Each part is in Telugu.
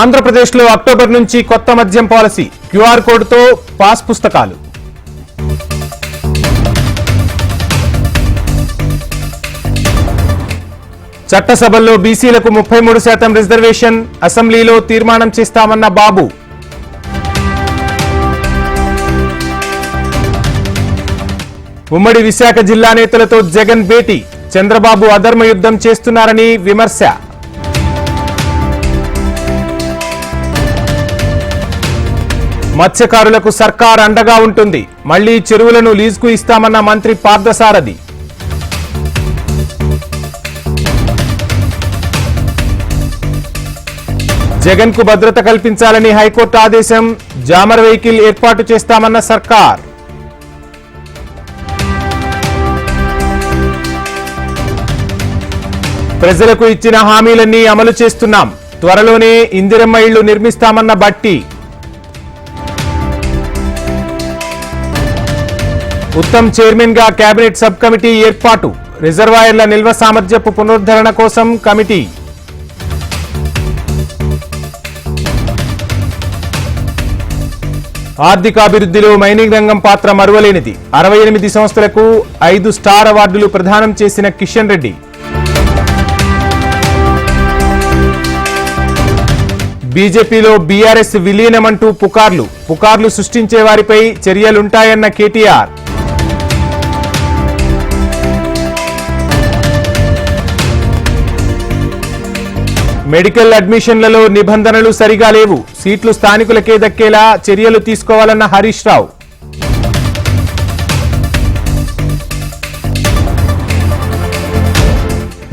ఆంధ్రప్రదేశ్లో అక్టోబర్ నుంచి కొత్త మద్యం పాలసీ క్యూఆర్ కోడ్తో పాస్ పుస్తకాలు. చట్టసభల్లో బీసీలకు ముప్పై మూడు శాతం రిజర్వేషన్ అసెంబ్లీలో తీర్మానం చేస్తామన్న బాబు. ఉమ్మడి విశాఖ జిల్లా నేతలతో జగన్ భేటీ చంద్రబాబు అధర్మ యుద్ధం చేస్తున్నారని విమర్శ. మత్స్యకారులకు సర్కార్ అండగా ఉంటుంది. మళ్ళీ చెరువులను లీజుకు ఇస్తామన్న మంత్రి పార్థసారథి. జగన్కు భద్రత కల్పించాలని హైకోర్టు ఆదేశం జామర్ వెహికల్ ఏర్పాటు చేస్తామన్న సర్కార్. ప్రజలకు ఇచ్చిన హామీలన్నీ అమలు చేస్తున్నాం. త్వరలోనే ఇందిరమ్మ ఇళ్ళు నిర్మిస్తామన్న బట్టి. ఉత్తమ్ చైర్మన్గా కేబినెట్ సబ్ కమిటీ ఏర్పాటు. రిజర్వాయర్ల నిల్వ సామర్థ్యపు పునరుద్ధరణ కోసం కమిటీ. ఆర్థికాభివృద్ధిలో మైనింగ్ రంగం పాత్ర మరువలేనిది. అరవై ఎనిమిది సంస్థలకు ఐదు స్టార్ అవార్డులు ప్రదానం చేసిన కిషన్ రెడ్డి. బీజేపీలో బీఆర్ఎస్ విలీనమంటూ పుకార్లు. పుకార్లు సృష్టించే వారిపై చర్యలుంటాయన్న కేటీఆర్. మెడికల్ అడ్మిషన్లలో నిబంధనలు సరిగా లేవు. సీట్లు స్థానికులకే దక్కేలా చర్యలు తీసుకోవాలన్న హరీష్ రావు.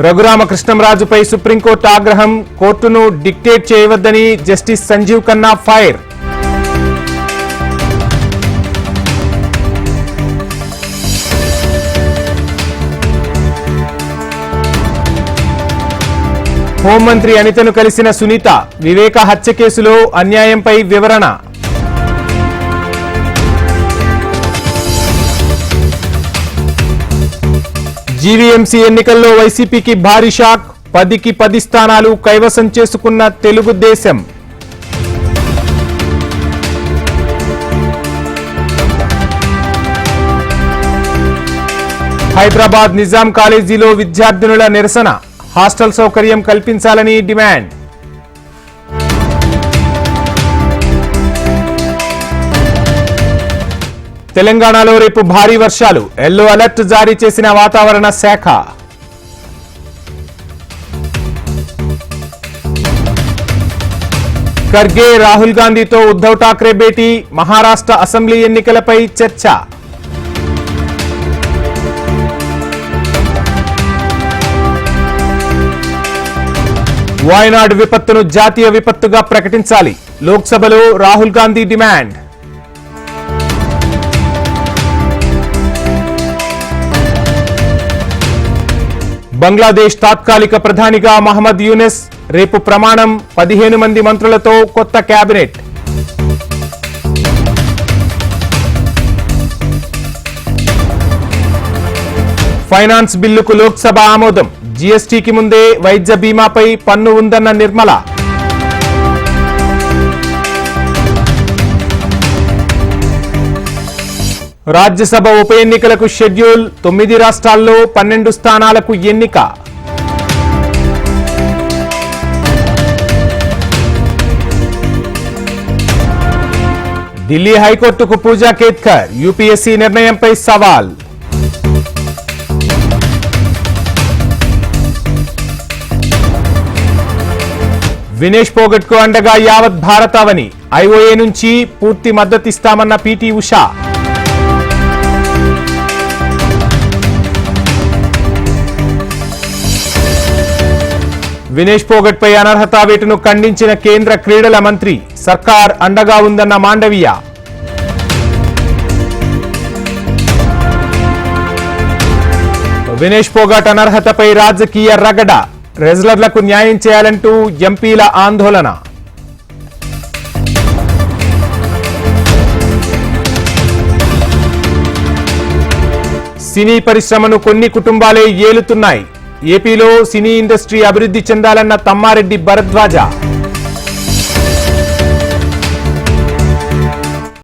రఘురామకృష్ణంరాజుపై సుప్రీంకోర్టు ఆగ్రహం కోర్టును డిక్టేట్ చేయవద్దని జస్టిస్ సంజీవ్ ఖన్నా ఫైర్. హోంమంత్రి అనితను కలిసిన సునీత వివేక హత్య కేసులో అన్యాయంపై వివరణ. జీవీఎంసీ ఎన్నికల్లో వైసీపీకి భారీ షాక్ పదికి పది స్థానాలు కైవసం చేసుకున్న తెలుగుదేశం హైదరాబాద్ నిజాం కాలేజీలో విద్యార్థినుల నిరసన. హాస్టల్ సౌకర్యం కల్పించాలని డిమాండ్. తెలంగాణలో రేపు భారీ వర్షాలు. ఎల్లో అలర్ట్ జారీ చేసిన వాతావరణ శాఖ. ఖర్గే రాహుల్ గాంధీతో ఉద్ధవ్ ఠాక్రే భేటీ. మహారాష్ట్ర అసెంబ్లీ ఎన్నికలపై చర్చ. వాయనాడ్ విపత్తును జాతీయ విపత్తుగా ప్రకటించాలి. లోక్సభలో రాహుల్ గాంధీ డిమాండ్. బంగ్లాదేశ్ తాత్కాలిక ప్రధానిగా మహమ్మద్ యూనెస్ రేపు ప్రమాణం పదిహేను మంది మంత్రులతో కొత్త కేబినెట్ ఫైనాన్స్ బిల్లుకు లోక్సభ ఆమోదం. జీఎస్టీకి ముందే వైద్య బీమాపై పన్ను ఉందన్న నిర్మల. రాజ్యసభ ఉప ఎన్నికలకు షెడ్యూల్ తొమ్మిది రాష్ట్రాల్లో పన్నెండు స్థానాలకు ఎన్నిక. ఢిల్లీ హైకోర్టుకు పూజా కేత్కర్ యూపీఎస్సీ నిర్ణయంపై సవాల్. వినేష్ పోగట్కు అండగా యావత్ భారతావని ఐఓఏ నుంచి పూర్తి మద్దతిస్తామన్న పిటి ఉషా. వినేష్ పోగట్ పై అనర్హత వేటును ఖండించిన కేంద్ర క్రీడల మంత్రి సర్కార్ అండగా ఉందన్న మాండవీయ. వినేష్ పోగట్ అనర్హతపై రాజకీయ రగడ. రెజ్లర్లకు న్యాయం చేయాలంటూ ఎంపీల ఆందోళన. సినీ పరిశ్రమను కొన్ని కుటుంబాలే ఏలుతున్నాయి. ఏపీలో సినీ ఇండస్ట్రీ అభివృద్ధి చెందాలన్న తమ్మారెడ్డి భరద్వాజ.